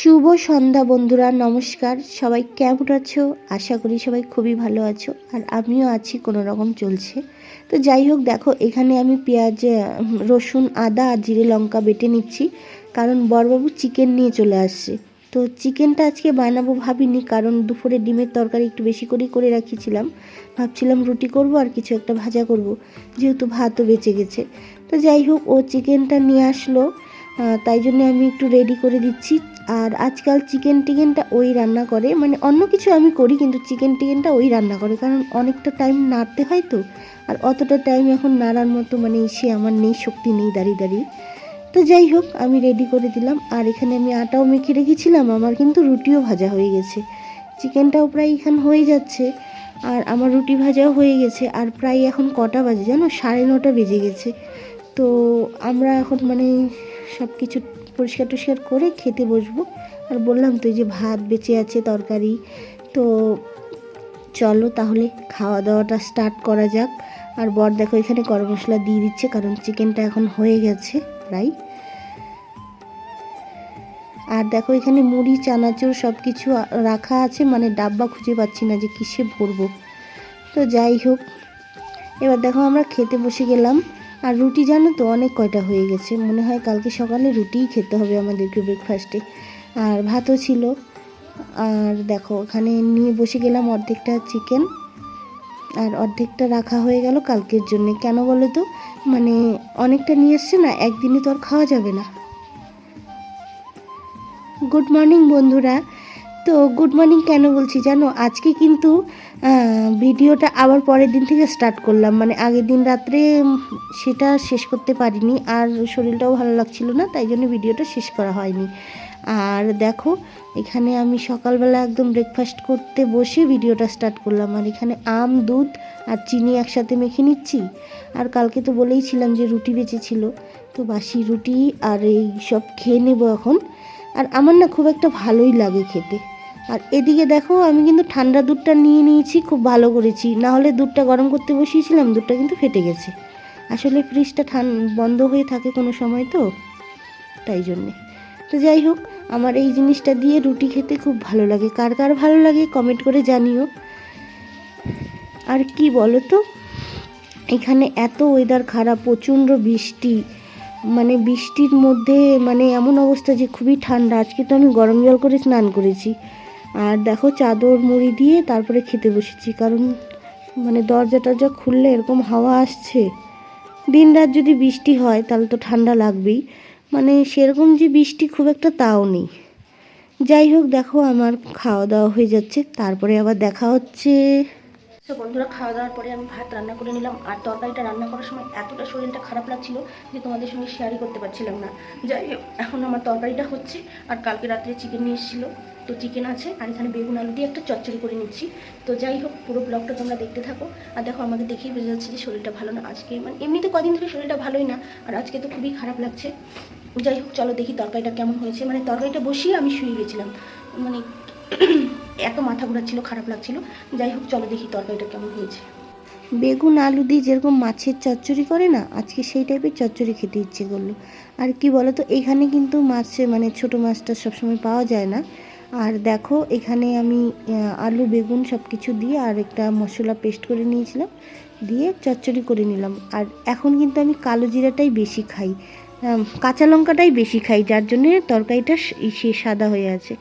শুভ সন্ধ্যা বন্ধুরা, নমস্কার। সবাই কেমন আছো? আশা করি সবাই খুবই ভালো আছো, আর আমিও আছি কোনো রকম চলছে। তো যাই হোক, দেখো, এখানে আমি পেঁয়াজ রসুন, আদা আর জিরে লঙ্কা বেটে নিচ্ছি, কারণ বড়বাবু চিকেন নিয়ে চলে আসছে। তো চিকেনটা আজকে বানাবো ভাবিনি, কারণ দুপুরে ডিমের তরকারি একটু বেশি করেই করে রাখিছিলাম। ভাবছিলাম রুটি করব আর কিছু একটা ভাজা করব, যেহেতু ভাতও বেঁচে গেছে। তো যাই হোক, ও চিকেনটা নিয়ে আসলো তাই জন্য আমি একটু রেডি করে দিচ্ছি। আর আজকাল চিকেন টিকেনটা ওই রান্না করে। মানে অন্য কিছু আমি করি, কিন্তু চিকেন টিকেনটা ওই রান্না করে, কারণ অনেকটা টাইম নাড়তে হয় তো। আর অতটা টাইম এখন নাড়ার মতো মানে সে আমার নেই, শক্তি নেই, দাঁড়িয়ে দাঁড়িয়ে। তো যাই হোক, আমি রেডি করে দিলাম। আর এখানে আমি আটাও মেখে রেখেছিলাম, আমার কিন্তু রুটিও ভাজা হয়ে গেছে। চিকেনটাও প্রায় এখানে হয়ে যাচ্ছে, আর আমার রুটি ভাজাও হয়ে গেছে, আর প্রায় এখন কটা বাজে জানো? সাড়ে নটা বেজে গেছে। তো আমরা এখন মানে সব কিছু পরিষ্কার টরিষ্কার করে খেতে বসবো। আর বললাম তো যে ভাত বেঁচে আছে, তরকারি। তো চলো তাহলে খাওয়া দাওয়াটা স্টার্ট করা যাক। আর বর দেখো এখানে গরম মশলা দিয়ে দিচ্ছে, কারণ চিকেনটা এখন হয়ে গেছে প্রায়। আর দেখো এখানে মুড়ি, চানাচুর সব কিছু রাখা আছে মানে ডাব্বা খুঁজে পাচ্ছি না যে কিসে ভরবো। তো যাই হোক, এবার দেখো আমরা খেতে বসে গেলাম। আর রুটি জানো তো, অনেক কয়টা হয়ে গেছে। মনে হয় কালকে সকালে রুটিই খেতে হবে আমাদেরকে ব্রেকফাস্টে আর ভাতও ছিল। আর দেখো, ওখানে নিয়ে বসে গেলাম অর্ধেকটা চিকেন আর অর্ধেকটা রাখা হয়ে গেল কালকের জন্য। কেন বলো তো? মানে অনেকটা নিয়ে এসছে না, একদিনে তো আর খাওয়া যাবে না। গুড মর্নিং বন্ধুরা। তো গুড মর্নিং কেন বলছি জানো? আজকে কিন্তু ভিডিওটা আবার পরের দিন থেকে স্টার্ট করলাম। মানে আগের দিন রাত্রে সেটা শেষ করতে পারিনি। আর শরীরটাও ভালো লাগছিল না, তাই জন্য ভিডিওটা শেষ করা হয়নি। আর দেখো, এখানে আমি সকালবেলা একদম ব্রেকফাস্ট করতে বসে ভিডিওটা স্টার্ট করলাম। আর এখানে আম, দুধ আর চিনি একসাথে মেখে নিচ্ছি। আর কালকে তো বলেইছিলাম যে রুটি বেঁচেছিল তো বাসি রুটি আর এই সব খেয়ে নেব এখন। আর আমার না খুব একটা ভালোই লাগে খেতে। আর এদিকে দেখো, আমি কিন্তু ঠান্ডা দুধটা নিয়ে নিয়েছি, খুব ভালো করেছি। না হলে দুধটা গরম করতে বসিয়েছিলাম, দুধটা কিন্তু ফেটে গেছে। আসলে ফ্রিজটা ঠান, বন্ধ হয়ে থাকে কোনো সময় তো, তাই জন্যে। তো যাই হোক, আমার এই জিনিসটা দিয়ে রুটি খেতে খুব ভালো লাগে। কার কার ভালো লাগে কমেন্ট করে জানিও। আর কি বলো তো এখানে এত ওয়েদার খারাপ, প্রচণ্ড বৃষ্টি। মানে বৃষ্টির মধ্যে মানে এমন অবস্থা যে খুবই ঠান্ডা। আজকে তো আমি গরম জল করে স্নান করেছি। আর দেখো চাদর মুড়ি দিয়ে তারপরে খেতে বসেছি, কারণ মানে দরজা টরজা খুললে এরকম হাওয়া আসছে। দিন রাত যদি বৃষ্টি হয় তাহলে তো ঠান্ডা লাগবেই। মানে সেরকম যে বৃষ্টি খুব একটা তাও নেই। যাই হোক, দেখো আমার খাওয়া দাওয়া হয়ে যাচ্ছে, তারপরে আবার দেখা হচ্ছে। তো বন্ধুরা, খাওয়া দাওয়ার পরে আমি ভাত রান্না করে নিলাম। আর তরকারিটা রান্না করার সময় এতটা শরীরটা খারাপ লাগছিল যে তোমাদের সঙ্গে শেয়ারই করতে পারছিলাম না। যাই এখন আমার তরকারিটা হচ্ছে আর কালকে রাত্রে চিকেন নিয়ে এসেছিল। তো চিকেন আছে, আর এখানে বেগুন, আলু দিয়ে একটা চচ্চড়ি করে নিচ্ছি। তো যাই হোক, পুরো ব্লগটা তোমরা দেখতে থাকো। আর দেখো, আমাকে দেখেই বোঝা যাচ্ছে যে শরীরটা ভালো না। আজকে মানে এমনিতে কদিন ধরে শরীরটা ভালোই না, আর আজকে তো খুবই খারাপ লাগছে। যাই হোক, চলো দেখি তরকারিটা কেমন হয়েছে। মানে তরকারিটা বসিয়ে আমি শুয়ে গেছিলাম। মানে এত মাথা ঘোরাচ্ছিল খারাপ লাগছিল। যাই হোক, চলো দেখি তরকারিটা কেমন হয়েছে। বেগুন, আলু দিয়ে যেরকম মাছের চচ্চড়ি করে না, আজকে সেই টাইপের চচ্চড়ি খেতে ইচ্ছে করল। আর কি বলো তো এখানে কিন্তু মাছে মানে ছোটো মাছটা সবসময় পাওয়া যায় না। আর দেখো, এখানে আমি আলু, বেগুন সব কিছু দিয়ে আর একটা মশলা পেস্ট করে নিয়েছিলাম, দিয়ে চচ্চড়ি করে নিলাম। আর এখন কিন্তু আমি কালো জিরাটাই বেশি খাই। কাঁচা লঙ্কাটাই বেশি খাই, যার জন্য তরকারিটা সে সাদা হয়ে আছে।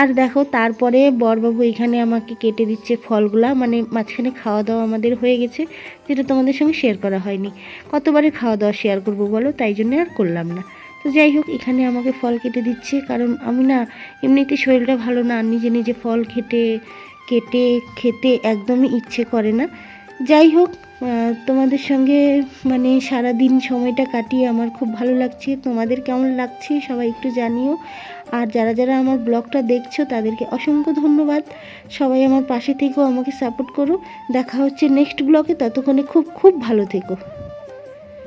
আর দেখো, তারপরে বরবাবু এখানে আমাকে কেটে দিচ্ছে ফলগুলা মানে মাঝখানে খাওয়া দাওয়া আমাদের হয়ে গেছে, যেটা তোমাদের সঙ্গে শেয়ার করা হয়নি। কতবারে খাওয়া দাওয়া শেয়ার করব বলো? তাই জন্য আর করলাম না। তো যাই হোক, এখানে আমাকে ফল কেটে দিচ্ছে, কারণ আমি না, এমনিতে শরীরটা ভালো না, নিজে নিজে ফল খেটে, কেটে খেতে একদমই ইচ্ছে করে না। যাই হোক তোমাদের সঙ্গে মানে সারা দিন সময়টা কাটিয়ে আমার খুব ভালো লাগছে। তোমাদের কেমন লাগছে সবাই একটু জানিও। আর যারা যারা আমার ব্লগটা দেখছ, তাদেরকে অসংখ্য ধন্যবাদ। সবাই আমার পাশে থেকেও আমাকে সাপোর্ট করো। দেখা হচ্ছে নেক্সট ব্লগে ততক্ষণে খুব খুব ভালো থেকো।